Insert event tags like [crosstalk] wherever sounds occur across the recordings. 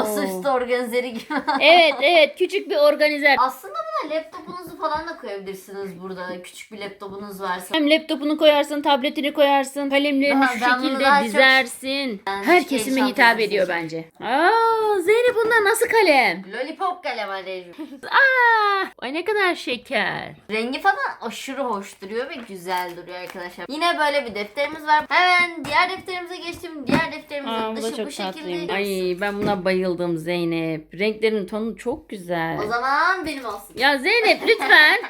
Masaüstü organizeri gibi. Evet evet küçük bir organizer. Aslında laptopunuzu falan da koyabilirsiniz burada. Küçük bir laptopunuz varsa. Hem laptopunu koyarsın, tabletini koyarsın, kalemlerini Daha- şu ben bunu şekilde çok- dizersin. Ben Her şey kesime çantası hitap ediyor seçeceğim. bence. Aa, Zeynep bunlar nasıl kalem? Lollipop kalem anneciğim. [laughs] Aa, ay ne kadar şeker. Rengi falan aşırı hoş duruyor ve güzel duruyor arkadaşlar. Yine böyle bir defterimiz var. Hemen diğer defterimize geçtim. Diğer defterimizin Aa, bu da dışı çok bu tatlıyım. şekilde. Ay ben buna bayıldım Zeynep. Renklerin tonu çok güzel. O zaman benim olsun. Ya Zeynep lütfen.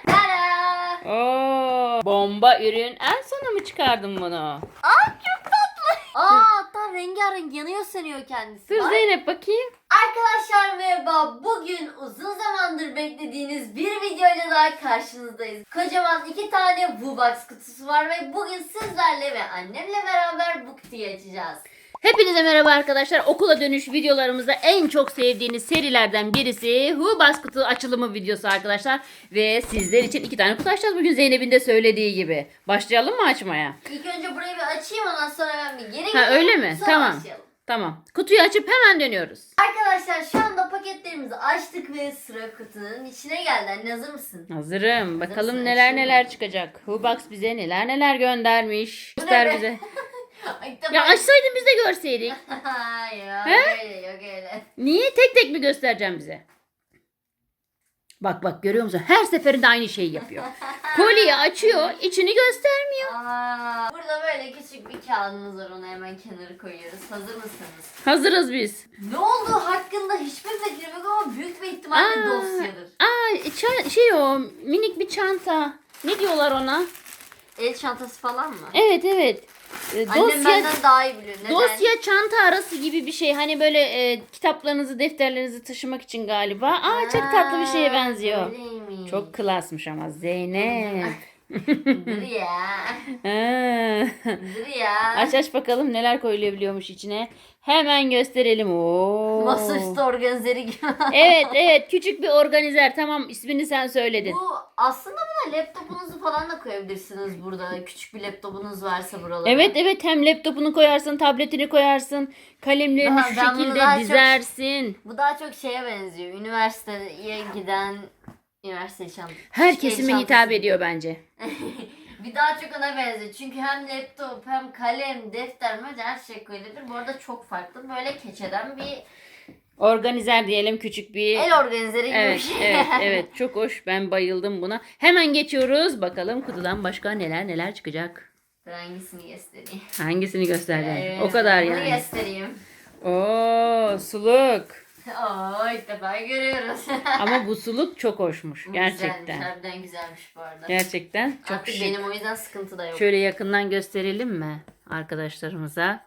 Oo, bomba ürün. En sona mı çıkardın bunu? Aa çok tatlı. Aa hatta rengarenk yanıyor sanıyor kendisi. Dur Bak. Zeynep bakayım. Arkadaşlar merhaba. Bugün uzun zamandır beklediğiniz bir videoyla daha karşınızdayız. Kocaman iki tane Wubox kutusu var ve bugün sizlerle ve annemle beraber bu kutuyu açacağız. Hepinize merhaba arkadaşlar. Okula dönüş videolarımızda en çok sevdiğiniz serilerden birisi Hubas kutu açılımı videosu arkadaşlar. Ve sizler için iki tane kutu açacağız bugün Zeynep'in de söylediği gibi. Başlayalım mı açmaya? İlk önce burayı bir açayım ondan sonra ben bir geri Ha öyle mi? sonra Tamam. başlayalım. Tamam. Kutuyu açıp hemen dönüyoruz. Arkadaşlar şu anda paketlerimizi açtık ve sıra kutunun içine geldi. Anne hazır mısın? Hazırım. Bakalım Hazırsın, neler neler çıkacak. Hubas bize neler neler göndermiş. Göster bize. [laughs] [laughs] Ya açsaydın biz de görseydik. [laughs] Hayır He? yok öyle yok öyle. Niye tek tek mi göstereceğim bize? Bak bak görüyor musun? Her seferinde aynı şeyi yapıyor. [laughs] Kolyeyi açıyor, içini göstermiyor. Aa, burada böyle küçük bir kağıdımız var onu hemen kenara koyuyoruz. Hazır mısınız? Hazırız biz. Ne olduğu hakkında hiçbir fikrim yok ama büyük bir ihtimalle Aa. dosyadır. Aa ça- şey o minik bir çanta. Ne diyorlar ona? El çantası falan mı? Evet evet. Annem dosya benden daha iyi biliyor. Neden? dosya çanta arası gibi bir şey. Hani böyle e, kitaplarınızı, defterlerinizi taşımak için galiba. Aa çok tatlı bir şeye benziyor. öyleymiş. Çok klasmış ama Zeynep. Dur ya. [laughs] Aa. Dur ya. Aç aç bakalım neler koyulabiliyormuş içine. Hemen gösterelim. Oo. Masaüstü organizeri gibi. Evet evet küçük bir organizer. Tamam ismini sen söyledin. Bu aslında buna laptopunuzu falan da koyabilirsiniz burada. Küçük bir laptopunuz varsa buralara. Evet evet hem laptopunu koyarsın, tabletini koyarsın, kalemlerini Daha- şu şekilde daha çok- dizersin. Bu daha çok şeye benziyor. Üniversiteye giden üniversite çantası. Her kesime hitap ediyor bence. [laughs] bir daha çok ona benziyor. Çünkü hem laptop hem kalem, defter, mesela her şey koyulabilir. Bu arada çok farklı. Böyle keçeden bir Organizer diyelim küçük bir. el organizeri gibi bir Evet şey. evet [laughs] evet çok hoş ben bayıldım buna. Hemen geçiyoruz bakalım kutudan başka neler neler çıkacak. Ben hangisini göstereyim? Hangisini göstereceğim? Evet, o kadar bunu yani. göstereyim. Oo suluk. Oo ilk defa görüyoruz. [laughs] Ama bu suluk çok hoşmuş gerçekten. Güzelmiş, harbiden güzelmiş bu arada. Gerçekten çok Artık şık. benim o yüzden sıkıntı da yok. Şöyle yakından gösterelim mi arkadaşlarımıza?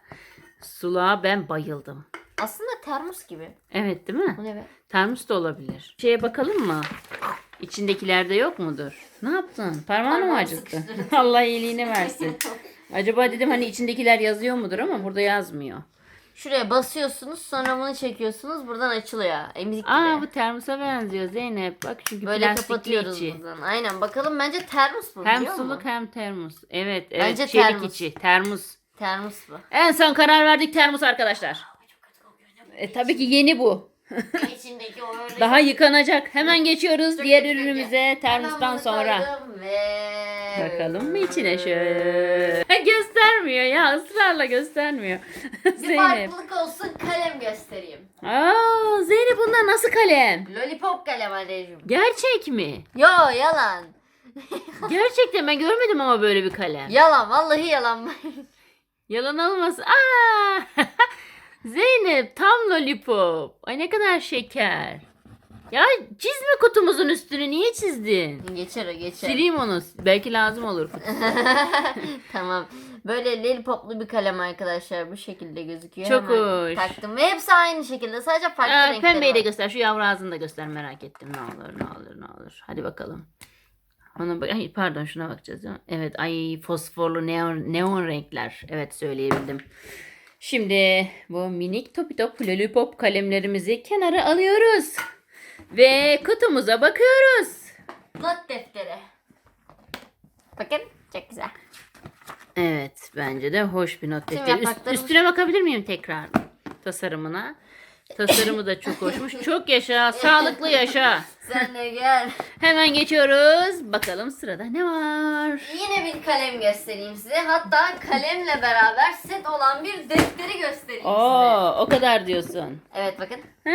Suluğa ben bayıldım. Aslında termos gibi. Evet değil mi? Bu ne be? Termos da olabilir. Şeye bakalım mı? İçindekilerde yok mudur? Ne yaptın? Parmağını mı Parmağımı sıkıştırdım. [laughs] Allah iyiliğini versin. [laughs] Acaba dedim hani içindekiler yazıyor mudur ama burada yazmıyor. Şuraya basıyorsunuz sonra bunu çekiyorsunuz buradan açılıyor. Emzik gibi. Aa bu termosa benziyor Zeynep. Bak çünkü Böyle plastikli kapatıyoruz içi. buradan. Aynen bakalım bence termos bu Hem biliyor suluk musun? hem termos. Evet evet. Bence Çelik termos. içi. Termos. Termos bu. En son karar verdik termos arkadaşlar. E, tabii ki yeni bu. İçindeki o öyle Daha yıkanacak. Hemen geçiyoruz diğer kötü ürünümüze Hemen termostan bunu sonra. koydum Ve... Bakalım mı içine şöyle. göstermiyor ya ısrarla göstermiyor. [laughs] Bir Zeynep. farklılık olsun kalem göstereyim. Aa, Zeynep bunlar nasıl kalem? Lollipop kalem anneciğim. Gerçek mi? Yo yalan. [laughs] Gerçekten ben görmedim ama böyle bir kalem. Yalan vallahi yalan. [laughs] Yalan olmasın. Aa! Zeynep tam lollipop. Ay ne kadar şeker. Ya çizme kutumuzun üstünü niye çizdin? geçer o geçer. Sileyim onu. Belki lazım olur. [laughs] tamam. Böyle lollipoplu bir kalem arkadaşlar bu şekilde gözüküyor. Çok Hemen hoş. Taktım ve hepsi aynı şekilde sadece farklı Aa, renkleri pembeyi de var. göster. Şu yavru ağzını da göster merak ettim. Ne olur ne olur ne olur. Hadi bakalım. Ona bak ay, pardon şuna bakacağız değil mi? Evet ay fosforlu neon, neon renkler. Evet söyleyebildim. Şimdi bu minik topi top lollipop kalemlerimizi kenara alıyoruz. Ve kutumuza bakıyoruz. Not defteri. Bakın çok güzel. Evet bence de hoş bir not defteri. Üst- yapraklarımız- üstüne bakabilir miyim tekrar tasarımına? Tasarımı da çok hoşmuş. Çok yaşa, sağlıklı yaşa. Sen de gel. Hemen geçiyoruz. Bakalım sırada ne var? Yine bir kalem göstereyim size. Hatta kalemle beraber set olan bir defteri göstereyim size. Oo, o kadar diyorsun. Evet bakın. Ha,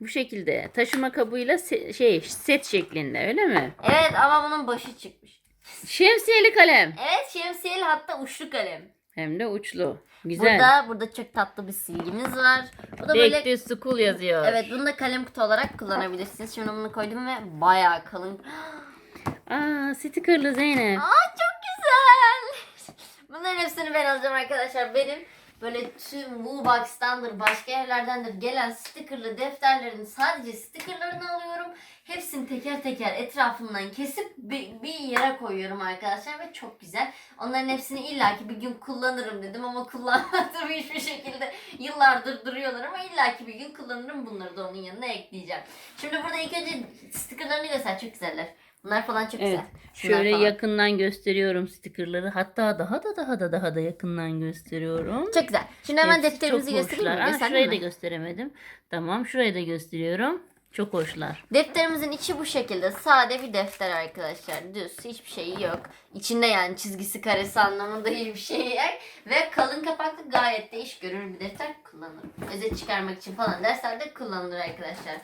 bu şekilde taşıma kabıyla se- şey set şeklinde öyle mi? Evet ama bunun başı çıkmış. Şemsiyeli kalem. Evet şemsiyeli hatta uçlu kalem. Hem de uçlu. Güzel. Burada burada çok tatlı bir silgimiz var. Bu da Back böyle to school yazıyor. Evet bunu da kalem kutu olarak kullanabilirsiniz. Şimdi bunu koydum ve bayağı kalın. [gasps] Aa, stickerlı Zeynep. Aa çok güzel. [laughs] Bunların hepsini ben alacağım arkadaşlar. Benim böyle tüm Woolbox'tandır, başka yerlerdendir gelen stickerlı defterlerin sadece stickerlarını alıyorum. Hepsini teker teker etrafından kesip bir, bir yere koyuyorum arkadaşlar ve çok güzel. Onların hepsini illaki bir gün kullanırım dedim ama kullanmadım [laughs] hiçbir şekilde. Yıllardır duruyorlar ama illaki bir gün kullanırım. Bunları da onun yanına ekleyeceğim. Şimdi burada ilk önce stickerlarını göster. Çok güzeller. Bunlar falan çok Evet. güzel. Şunlar Şöyle falan. yakından gösteriyorum stickerları. Hatta daha da daha da daha da yakından gösteriyorum. Çok güzel. Şimdi hemen Hepsi defterimizi göstereyim mi? Aa, şurayı da mi? gösteremedim. Tamam şurayı da gösteriyorum. Çok hoşlar. Defterimizin içi bu şekilde. Sade bir defter arkadaşlar. Düz. Hiçbir şeyi yok. İçinde yani çizgisi karesi anlamında [laughs] hiçbir şey yok. Ve kalın kapaklı gayet de iş görür bir defter kullanırım. Özet çıkarmak için falan derslerde kullanılır arkadaşlar.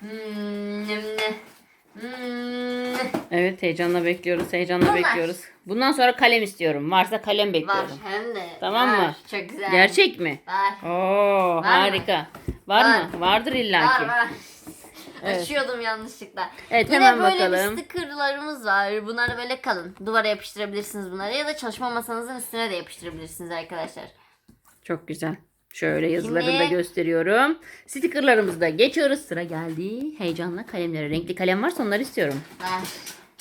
Hmm, ne? Hmm, Evet heyecanla bekliyoruz. Heyecanla Bunlar. bekliyoruz. Bundan sonra kalem istiyorum. Varsa kalem var bekliyorum. hem de. Tamam var. mı? Çok güzel. Gerçek mi? Var. Oo mı? harika. Var, Var. mı? Vardır illaki. Var var. Evet. Açıyordum yanlışlıkla. Evet, Yine hemen böyle bakalım. bir stickerlarımız var. Bunlar böyle kalın. Duvara yapıştırabilirsiniz bunları ya da çalışma masanızın üstüne de yapıştırabilirsiniz arkadaşlar. Çok güzel. Şöyle yazılarını da gösteriyorum. Stickerlarımızı da geçiyoruz. Sıra geldi. Heyecanla kalemlere. Renkli kalem varsa onları istiyorum. Ver.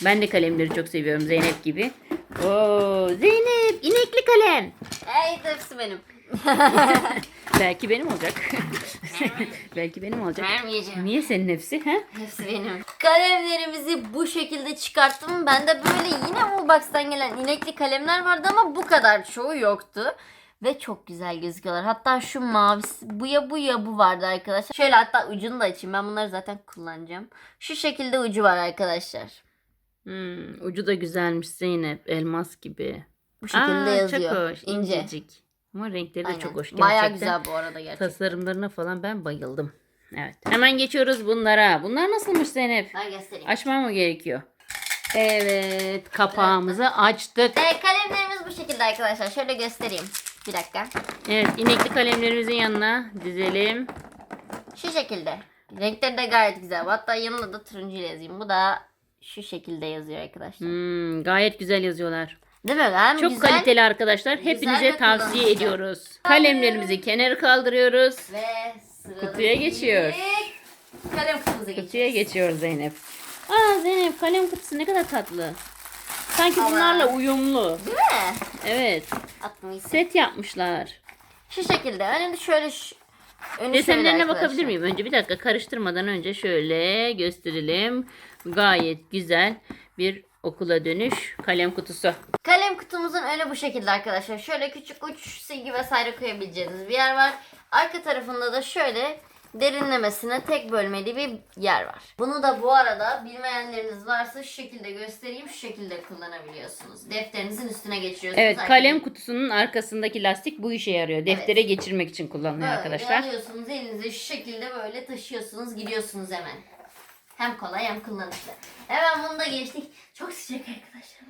Ben de kalemleri çok seviyorum Zeynep gibi. Oo Zeynep inekli kalem. Hey hepsi benim. [laughs] Belki benim olacak. [laughs] Belki benim olacak. Vermeyeceğim. Niye senin hepsi? He? Hepsi benim. Kalemlerimizi bu şekilde çıkarttım. Bende böyle yine Woolbox'tan gelen inekli kalemler vardı ama bu kadar çoğu yoktu. Ve çok güzel gözüküyorlar. Hatta şu mavisi bu ya bu ya bu vardı arkadaşlar. Şöyle hatta ucunu da açayım. Ben bunları zaten kullanacağım. Şu şekilde ucu var arkadaşlar. Hmm, ucu da güzelmiş Zeynep. Elmas gibi. Bu şekilde Aa, yazıyor. Çok hoş. İnce. incecik. Ama renkleri de Aynen. çok hoş. Gerçekten. Bayağı güzel bu arada gerçekten. Tasarımlarına falan ben bayıldım. Evet. Hemen geçiyoruz bunlara. Bunlar nasılmış Zeynep? Ben göstereyim. Açmam mı gerekiyor? Evet. Kapağımızı açtık. Ee, kalemlerimiz bu şekilde arkadaşlar. Şöyle göstereyim. Bir dakika. Evet. inekli kalemlerimizin yanına dizelim. Şu şekilde. Renkleri de gayet güzel. Hatta yanına da turuncu ile yazayım. Bu da şu şekilde yazıyor arkadaşlar. Hmm, gayet güzel yazıyorlar. Değil mi? Hem Çok güzel kaliteli arkadaşlar. Hepinize tavsiye ediyoruz. Kalemlerimizi kenara kaldırıyoruz. Ve Kutuya geçiyor. Kalem kutumuza Kutuya geçiyoruz. geçiyor Zeynep. Aa Zeynep kalem kutusu ne kadar tatlı. Sanki Ama- bunlarla uyumlu. Değil mi? Evet. Set yapmışlar. Şu şekilde. Önünde şöyle şu, önü şöyle Desenlerine arkadaşlar. bakabilir miyim? Önce bir dakika karıştırmadan önce şöyle gösterelim. Gayet güzel bir okula dönüş kalem kutusu. Kalem kutumuzun önü bu şekilde arkadaşlar. Şöyle küçük uç silgi vesaire koyabileceğiniz bir yer var. Arka tarafında da şöyle derinlemesine tek bölmeli bir yer var. Bunu da bu arada bilmeyenleriniz varsa şu şekilde göstereyim. Şu şekilde kullanabiliyorsunuz. Defterinizin üstüne geçiriyorsunuz. Evet kalem kutusunun arkasındaki lastik bu işe yarıyor. Deftere geçirmek için kullanılıyor Böyle arkadaşlar. alıyorsunuz elinize şu şekilde böyle taşıyorsunuz gidiyorsunuz hemen. Hem kolay hem kullanışlı. Hemen bunu da geçtik. Çok sıcak arkadaşlar.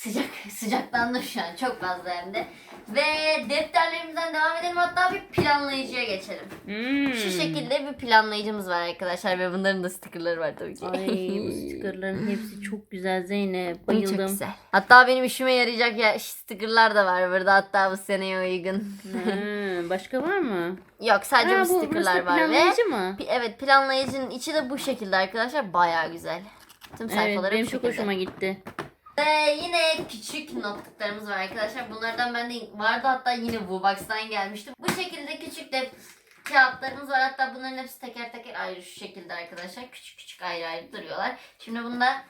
Sıcak. Sıcaklandım şu an. Çok fazla hem de. Ve defterlerimizden devam edelim. Hatta bir planlayıcıya geçelim. Hmm. Şu şekilde bir planlayıcımız var arkadaşlar. Ve bunların da stickerları var tabii ki. Ay bu [laughs] stickerların hepsi çok güzel Zeynep. Çok Bayıldım. güzel. Hatta benim işime yarayacak ya stickerlar da var burada. Hatta bu seneye uygun. Hmm, başka var mı? Yok sadece Ha, bu bu stickerlar var ve planlayıcı mı? Pi- Evet planlayıcının içi de bu şekilde arkadaşlar. Bayağı güzel. Tüm Evet sayfaları benim bu çok hoşuma gitti. Ve yine küçük notebooklarımız var arkadaşlar. Bunlardan bende vardı hatta yine Woolbox'tan gelmişti. Bu şekilde küçük de kağıtlarımız var. Hatta bunların hepsi teker teker ayrı şu şekilde arkadaşlar. Küçük küçük ayrı ayrı duruyorlar. Şimdi bunu da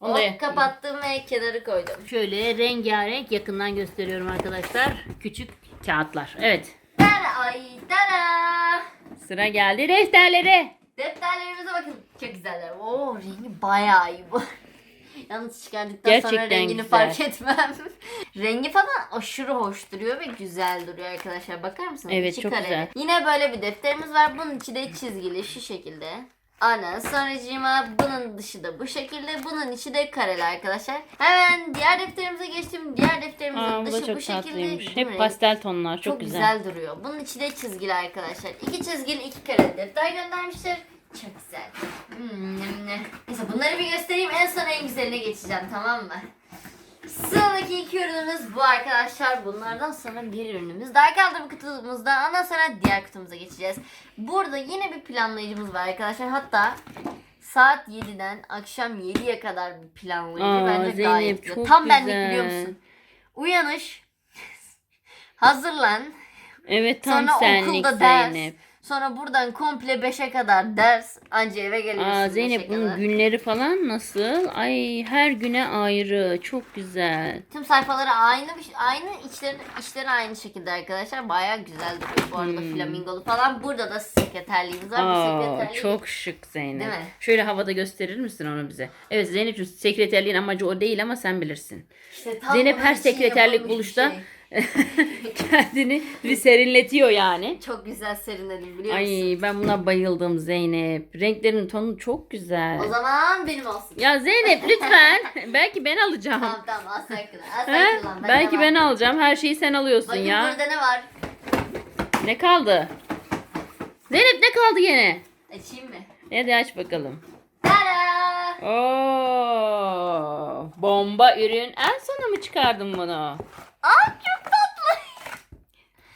Onu da hop kapattım ve kenarı koydum. Şöyle rengarenk yakından gösteriyorum arkadaşlar. Küçük kağıtlar. Evet. Ay tada. Sıra geldi defterlere. Defterlerimize bakın. Çok güzeller. Oo rengi bayağı iyi bu. Yalnız çıkardıktan sonra Gerçekten rengini güzel. fark etmem. [laughs] Rengi falan aşırı hoş duruyor ve güzel duruyor arkadaşlar. Bakar mısınız? Evet, İçi çok kareli. güzel. Yine böyle bir defterimiz var. Bunun içi de çizgili şu şekilde. Ana sonracığıma bunun dışı da bu şekilde. Bunun içi de kareli arkadaşlar. Hemen diğer defterimize geçtim. Diğer defterimizin Aa, bu da dışı çok bu şekilde. tatlıymış. Hep pastel tonlar. Çok, Çok güzel. duruyor. Bunun içi de çizgili arkadaşlar. İki çizgili iki kare defter göndermişler. Çok güzel. Hmm. Neyse bunları bir göstereyim. En son en güzeline geçeceğim tamam mı? Sıradaki iki ürünümüz bu arkadaşlar. Bunlardan sonra bir ürünümüz daha kaldı bu kutumuzda. Ondan sonra diğer kutumuza geçeceğiz. Burada yine bir planlayıcımız var arkadaşlar. Hatta saat 7'den akşam 7'ye kadar bir planlayıcı. Aa, Bence Zeynep, gayet güzel. Tam benlik biliyor musun? Uyanış. Hazırlan. Evet tam Sonra senlik okulda ders. Sonra buradan komple 5'e kadar ders. Anca eve geliyorsun. Aa, 5'e Zeynep bunun kadar. günleri falan nasıl? Ay her güne ayrı. Çok güzel. Tüm sayfaları aynı aynı içleri içleri aynı şekilde arkadaşlar. Bayağı güzel duruyor bu arada Hmm. flamingolu falan. Burada da sekreterliğimiz var. Bu Aa, sekreterliği çok şık Zeynep. Değil mi? Şöyle havada gösterir misin onu bize? Evet Zeynep'ciğim sekreterliğin amacı o değil ama sen bilirsin. işte tam Zeynep her sekreterlik buluşta şey. [laughs] kendini bir serinletiyor yani. Çok güzel serinledim biliyor musun? Ay ben buna bayıldım Zeynep. Renklerin tonu çok güzel. O zaman benim olsun. Ya Zeynep lütfen. [laughs] Belki ben alacağım. Tamam tamam al sen. Al kullan. Belki ben alacağım. Her şeyi sen alıyorsun Bakın ya. burada ne var? Ne kaldı? Zeynep ne kaldı yine? Açayım mı? Hadi aç bakalım. Tada! Oo, bomba ürün. En sona mı çıkardın bunu? Ay çok tatlı.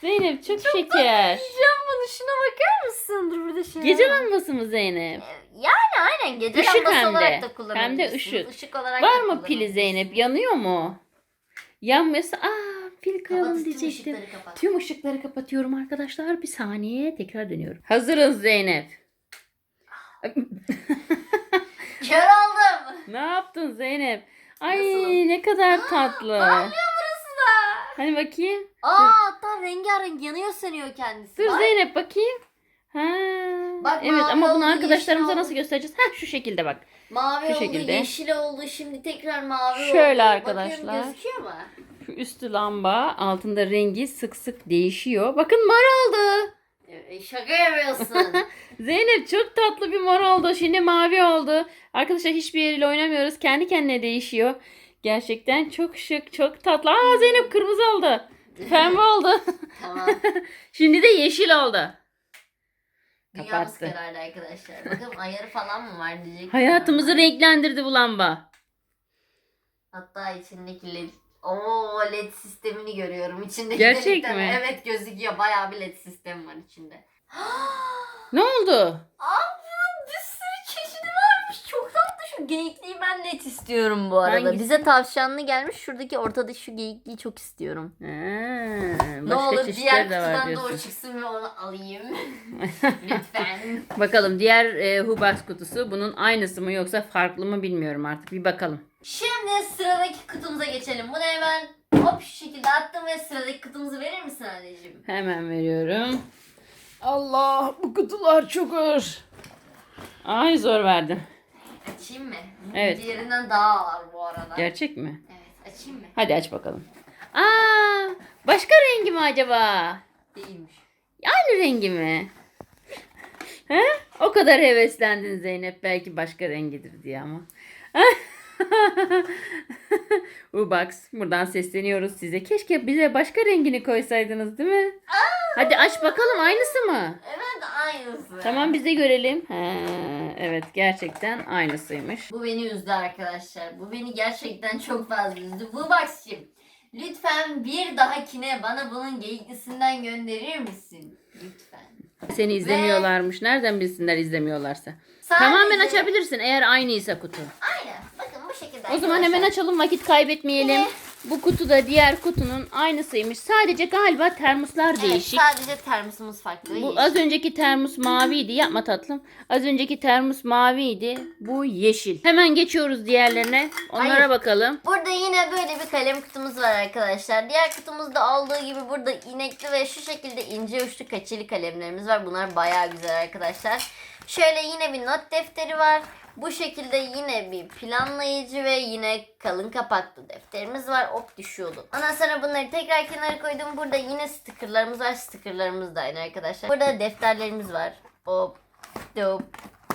Zeynep çok, şeker. Yiyeceğim bunu. Şuna bakar mısın? Dur burada şey Gece lambası mı Zeynep? Yani aynen gece Işık lambası hem de. olarak da Hem de kullanabilirsin. ışık. Işık olarak Var mı pili kullanabilirsin. Zeynep? Yanıyor mu? Yanmıyorsa aa pil Kapat koyalım tüm diyecektim. ışıkları. Tüm ışıkları kapatıyorum arkadaşlar. Bir saniye tekrar dönüyorum. Hazırız Zeynep. Kör oldum. [laughs] ne yaptın Zeynep? Ay Nasılım? ne kadar tatlı. Hani bakayım. Aa hatta rengarenk yanıyor sanıyor kendisi. Dur Bak. Zeynep bakayım. Ha. Bak, evet ama bunu oldu, arkadaşlarımıza nasıl oldu. göstereceğiz? Ha şu şekilde bak. Mavi Şu oldu, şekilde. yeşil oldu, şimdi tekrar mavi oldu. Şöyle Bakıyorum, arkadaşlar. gözüküyor mu? Şu üstü lamba altında rengi sık sık değişiyor. Bakın mor oldu. E, şaka yapıyorsun. [laughs] Zeynep çok tatlı bir mor oldu. Şimdi mavi oldu. Arkadaşlar hiçbir yeriyle oynamıyoruz. Kendi kendine değişiyor. Gerçekten çok şık, çok tatlı. Aa Zeynep kırmızı oldu. Pembe oldu. tamam. [laughs] Şimdi de yeşil oldu. Dünyamız Kapattı. karardı arkadaşlar. Bakalım ayarı falan mı var diyecek. Hayatımızı renklendirdi bu lamba. Hatta içindeki led Oo led sistemini görüyorum içindeki Gerçek delikten. mi? Evet gözüküyor. Bayağı bir led sistemi var içinde. [gasps] Ne oldu? Abi bir sürü çeşidi varmış. Çok tatlı şu geyikliği ben net istiyorum bu arada. Hangisi? Bize tavşanlı gelmiş. Şuradaki ortada şu geyikliği çok istiyorum. Ha, ne başka olur diğer de var kutudan doğru diyorsun. çıksın ve onu alayım. [laughs] Lütfen. Bakalım diğer e, Hubax kutusu bunun aynısı mı yoksa farklı mı bilmiyorum artık. Bir bakalım. Şimdi sıradaki kutumuza geçelim. Bunu hemen hop şu şekilde attım ve sıradaki kutumuzu verir misin anneciğim? Hemen veriyorum. Allah bu kutular çok ağır. Ay zor verdim. Açayım mı? Evet. Diğerinden daha ağır bu arada. Gerçek mi? Evet açayım mı? Hadi aç bakalım. Aa, başka rengi mi acaba? Değilmiş. Aynı rengi mi? He? O kadar heveslendin Zeynep belki başka rengidir diye ama. [laughs] Ubax buradan sesleniyoruz size. Keşke bize başka rengini koysaydınız değil mi? Hadi aç bakalım aynısı mı? Evet aynısı. Tamam biz de görelim. He, evet gerçekten aynısıymış. Bu beni üzdü arkadaşlar. Bu beni gerçekten çok fazla üzdü. Bu Bubaks'cığım lütfen bir dahakine bana bunun geyiklisinden gönderir misin? Lütfen. Seni izlemiyorlarmış. Nereden bilsinler izlemiyorlarsa. Sadece- Tamamen açabilirsin eğer aynıysa kutu. Aynen. Bakın bu şekilde. O zaman hemen açalım vakit kaybetmeyelim. Yine Bu kutu da diğer kutunun aynısıymış. Sadece galiba termoslar Evet, değişik. sadece termosumuz farklı. Bu az önceki termos maviydi. Yapma tatlım. Az önceki termos maviydi. Bu yeşil. Hemen geçiyoruz diğerlerine. Onlara Hayır. bakalım. Burada yine böyle bir kalem kutumuz var arkadaşlar. Diğer kutumuzda olduğu gibi burada inekli ve şu şekilde ince uçlu kaçeli kalemlerimiz var. Bunlar bayağı güzel arkadaşlar. Şöyle yine bir not defteri var. Bu şekilde yine bir planlayıcı ve yine kalın kapaklı defterimiz var. Hop düşüyordu. Ondan sonra bunları tekrar kenara koydum. Burada yine stickerlarımız var. Stickerlarımız da aynı arkadaşlar. Burada defterlerimiz var. Hop hop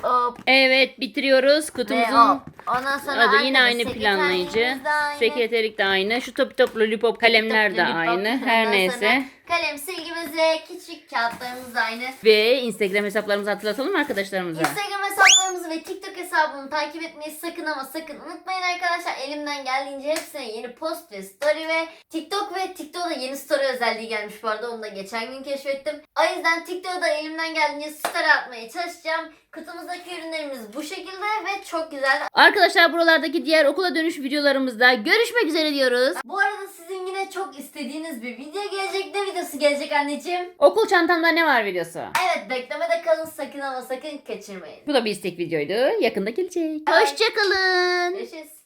hop Evet bitiriyoruz kutumuzun. Ondan sonra Adı yine aynı planlayıcı. Sekreterlik de aynı. Şu top top lollipop kalemler de aynı. Her neyse. Kalem silgimiz ve küçük kağıtlarımız aynı. Ve Instagram hesaplarımızı hatırlatalım mı arkadaşlarımıza? Instagram hesaplarımızı ve TikTok hesabımı takip etmeyi sakın ama sakın unutmayın arkadaşlar. Elimden geldiğince hepsine yeni post ve story ve TikTok ve TikTok'ta yeni story özelliği gelmiş bu arada. Onu da geçen gün keşfettim. O yüzden TikTok'ta elimden geldiğince story atmaya çalışacağım. Kutumuzdaki ürünlerimiz bu şekilde ve çok güzel. Arkadaşlar buralardaki diğer okula dönüş videolarımızda görüşmek üzere diyoruz. Bu arada sizin yine çok istediğiniz bir video gelecek. Ne videosu gelecek anneciğim? Okul çantamda ne var videosu? Evet beklemede kalın sakın ama sakın kaçırmayın. Bu da bir istek videoydu. Yakında gelecek. Evet. Hoşçakalın. Görüşürüz.